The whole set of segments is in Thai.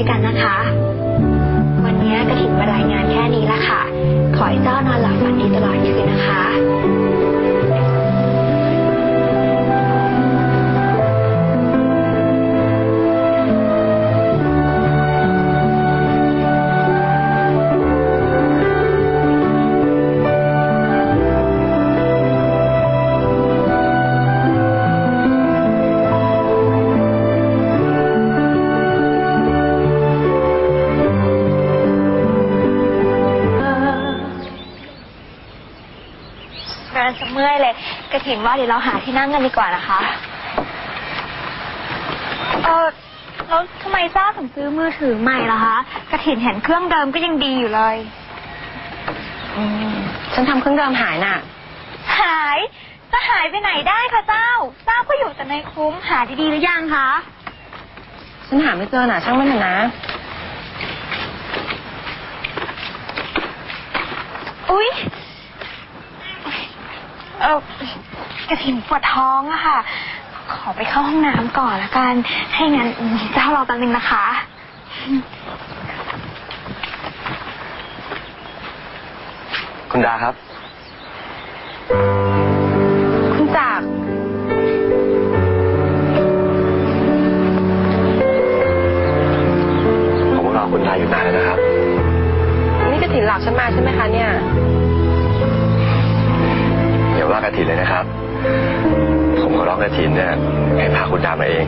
ด้วยกันนะคะ กระถิ่นว่าเดี๋ยวเราหาที่นั่งกันดีกว่านะคะ เออแล้วทำไมเจ้าถึงซื้อมือถือใหม่ล่ะคะกระถิ่นเห็นเครื่องเดิมก็ยังดีอยู่เลย อืมฉันทำเครื่องเดิมหายน่ะ หายจะหายไปไหนได้คะเจ้าเจ้าก็อยู่แต่ในคุ้มหาดีๆหรือยังคะ ฉันหาไม่เจอน่ะ ช่างมันเถอะนะ อุ๊ย เออ กระถิ่นปวดท้องอะค่ะ ขอไปเข้าห้องน้ำก่อนละกัน ให้งั้นเจ้ารอแป๊บนึงนะคะ คุณดาครับ คุณจักรผมรอคุณดาอยู่นานแล้วนะครับ นี่กระถิ่นหลับฉันมาใช่ไหมคะเนี่ย อย่าว่ากระถินเลยนะครับ ผมขอร้องกระถินเนี่ยให้พาคุณดามาเอง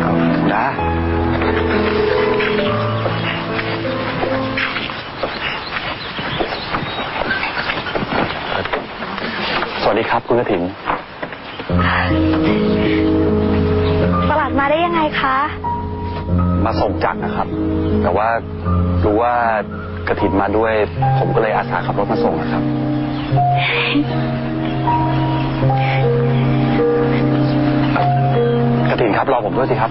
เอาคุณดาสวัสดีครับคุณกระถิน ประหลัดมาได้ยังไงคะ มาส่งจักรนะครับ แต่ว่ารู้ว่า กระถินมาด้วย ผมก็เลยอาสาขับรถมาส่งนะครับ กระถินครับรอผมด้วยสิครับ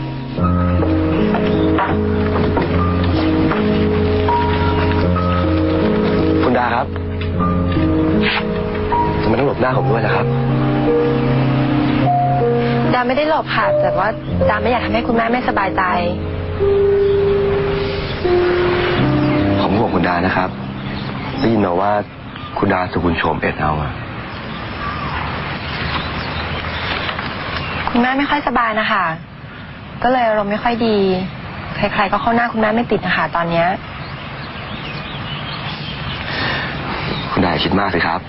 คุณดาครับทำไมต้องหลบหน้าผมด้วยนะครับ ดาไม่ได้หลบค่ะ แต่ว่าดาไม่อยากทำให้คุณแม่ไม่สบายใจ ดานะครับได้ยินมาว่าคุณดาสุกุลโฉมเอ็ดเอาอะคุณแม่ไม่ค่อยสบายนะคะ ก็เลยอารมณ์ไม่ค่อยดี ใครๆก็เข้าหน้าคุณแม่ไม่ติดนะคะตอนเนี้ย คุณดาอย่าคิดมากสิครับ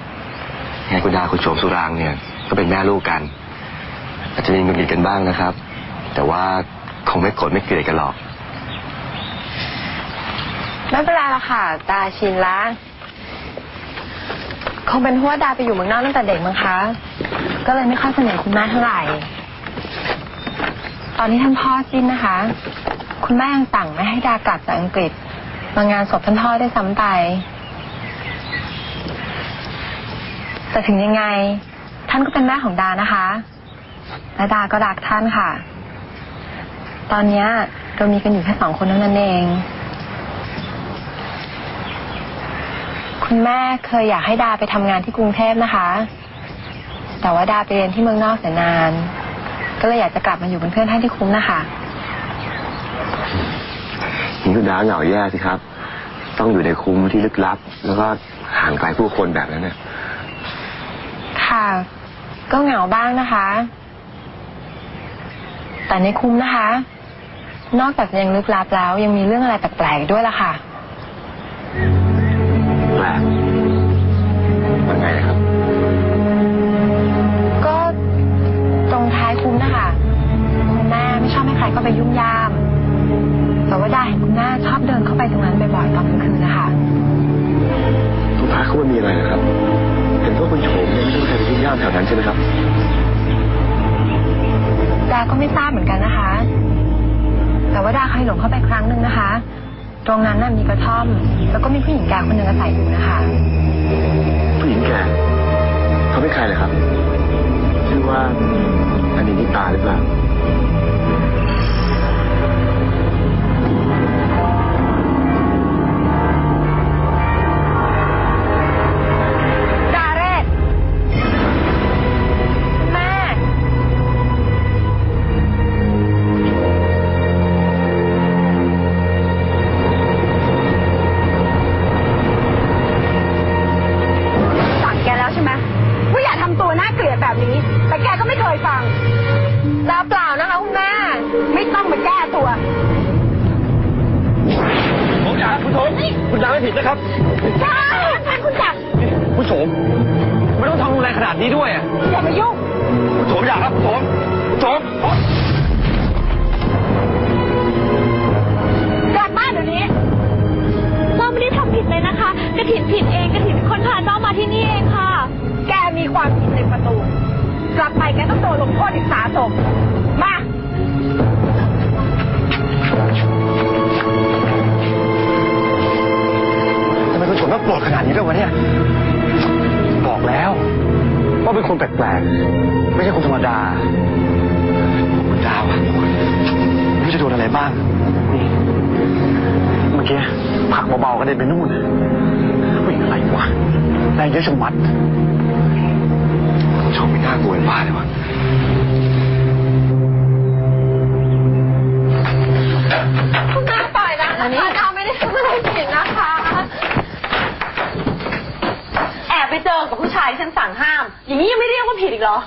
ไงคุณดาคุณโฉมสุรางเนี่ย ก็เป็นแม่ลูกกัน อาจจะมีเงินกินกันบ้างนะครับ แต่ว่าคงไม่โกรธไม่เกลียดกันหรอก ไม่เป็นไรหรอกค่ะดาชินละคงเป็นเพราะว่าดาไปอยู่เมืองนอกตั้งแต่เด็กมั้งคะ ก็เลยไม่ค่อยสนิทคุณแม่เท่าไหร่ ตอนนี้ท่านพ่อสิ้นนะคะ คุณแม่ยังสั่งไม่ให้ดากลับจากอังกฤษมางานศพท่านพ่อได้ซ้ำไปแต่ถึงยังไง ท่านก็เป็นแม่ของดานะคะและดาก็รักท่านค่ะ ตอนนี้เรามีกันอยู่แค่สองคนเท่านั้นเอง คุณแม่เคยอยากให้ดาไปทำงานที่กรุงเทพนะคะ แต่ว่าดาไปเรียนที่เมืองนอกเสียนาน ก็เลยอยากจะกลับมาอยู่เป็นเพื่อนท่านที่คุ้มนะคะนี่คุณดาเหงาแย่สิครับ ต้องอยู่ในคุ้มที่ลึกลับ แล้วก็ห่างไกลผู้คนแบบนั้นเนี่ยค่ะ ก็เหงาบ้างนะคะ แต่ในคุ้มนะคะ นอกจากจะยังลึกลับแล้วยังมีเรื่องอะไรแปลกๆอีกด้วยล่ะค่ะ ไปยุ่งยาม แต่ว่าดาเห็นคุณแม่ชอบเดินเข้าไปตรงนั้นบ่อยๆตอนกลางคืนนะคะทุกพักเขาไม่มีอะไรนะครับ เห็นว่าคุณโฉมเนี่ยไม่ต้องใครไปยุ่งย่ามแถวนั้นใช่ไหมครับดาก็ไม่ทราบเหมือนกันนะคะ แต่ว่าดาเคยหลงเข้าไปครั้งหนึ่งนะคะ ตรงนั้นน่ะมีกระท่อม แล้วก็มีผู้หญิงแก่คนหนึ่งอาศัยอยู่นะคะ ผู้หญิงแก่เขาเป็นใครเลยครับ ชื่อว่าอันนี้นิตาหรือเปล่า ดนี้ด้วยอะอย่ามายุ่งคุณโฉมอย่าครับคุณโฉมคุณโฉมกลับบ้านเดี๋ยวนี้เราไม่ได้ทำผิดเลยนะคะ กระถินผิดเองกระถินเป็นคนพาเจ้ามาที่นี่เองค่ะ แกมีความผิดในประตู กลับไปแกต้องโดนลงโทษอีกสาสมมา ทำไมคุณโฉมต้องโกรธขนาดนี้ด้วยวะเนี่ย คนแปลกๆ ไม่ใช่คนธรรมดาคุณดาวอะไม่รู้จะโดนอะไรบ้าง นี่ เมื่อกี้ผลักเบาๆก็เด็นไปนู่นวิ่งอะไรวะแรงเยอะชะมัดคุณโฉมไม่น่ากลัวเป็นบ้าเลยวะคุณน้าปล่อยนะนะคะดาวไม่ได้ทำอะไรผิดนะคะ แอบ ไปเจอกับผู้ชายที่ฉันสั่งห้าม อย่างนี้ยังไม่เรียกว่าผิดอีกเหรอ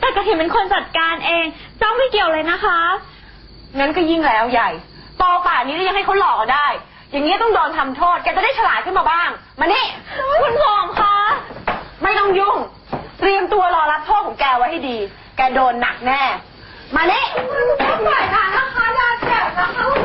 แต่กระถินเป็นคนจัดการเองเจ้าไม่เกี่ยวเลยนะคะงั้นก็ยิ่งแล้วใหญ่โตป่านนี้แล้วยังให้เขาหลอกเอาได้ อย่างนี้ต้องโดนทำโทษ แกจะได้ฉลาดขึ้นมาบ้าง มานี่ คุณหอมคะไม่ต้องยุ่ง เตรียมตัวรอรับโทษของแกไว้ให้ดี แกโดนหนักแน่ มานี่ปล่อยนะนะคะดาเจ็บนะคะ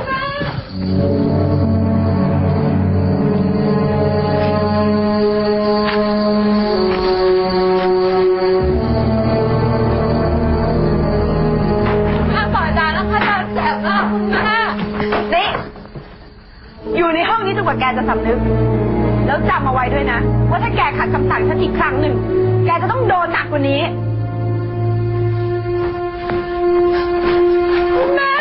อยู่ในห้องนี้จนกว่าแกจะสำนึก แล้วจำเอาไว้ด้วยนะ ว่าถ้าแกขัดคำสั่งฉันอีกครั้งหนึ่ง แกจะต้องโดนหนักกว่านี้ แม่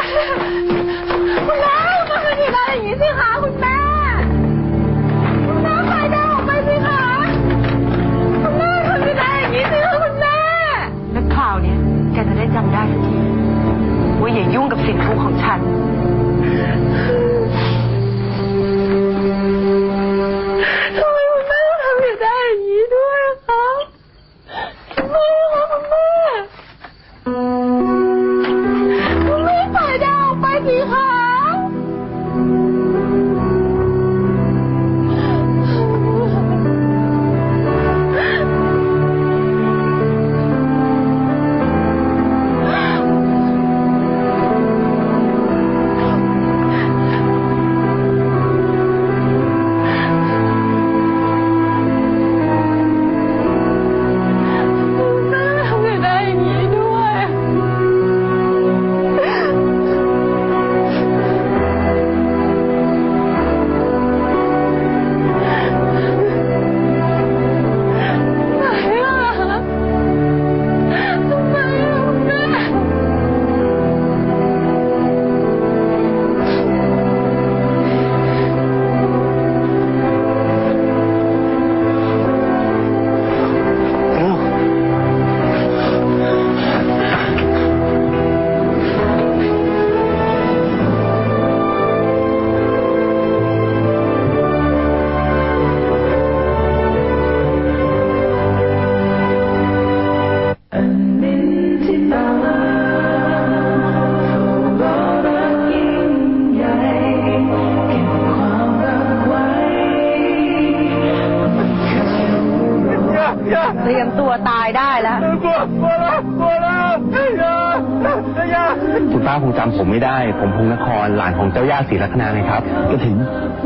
คุณป้าคงจำผมไม่ได้ ผมพงนครหลานของเจ้าย่าศรีลัคนาไงครับกระถิน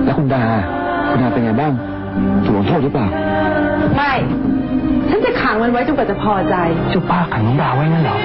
แล้วคุณดา คุณดาเป็นไงบ้างถูกลงโทษหรือเปล่า ไม่ ฉันจะขังมันไว้จนกว่าจะพอใจ เจ้าป้าขังน้องดาไว้นั่นเหรอ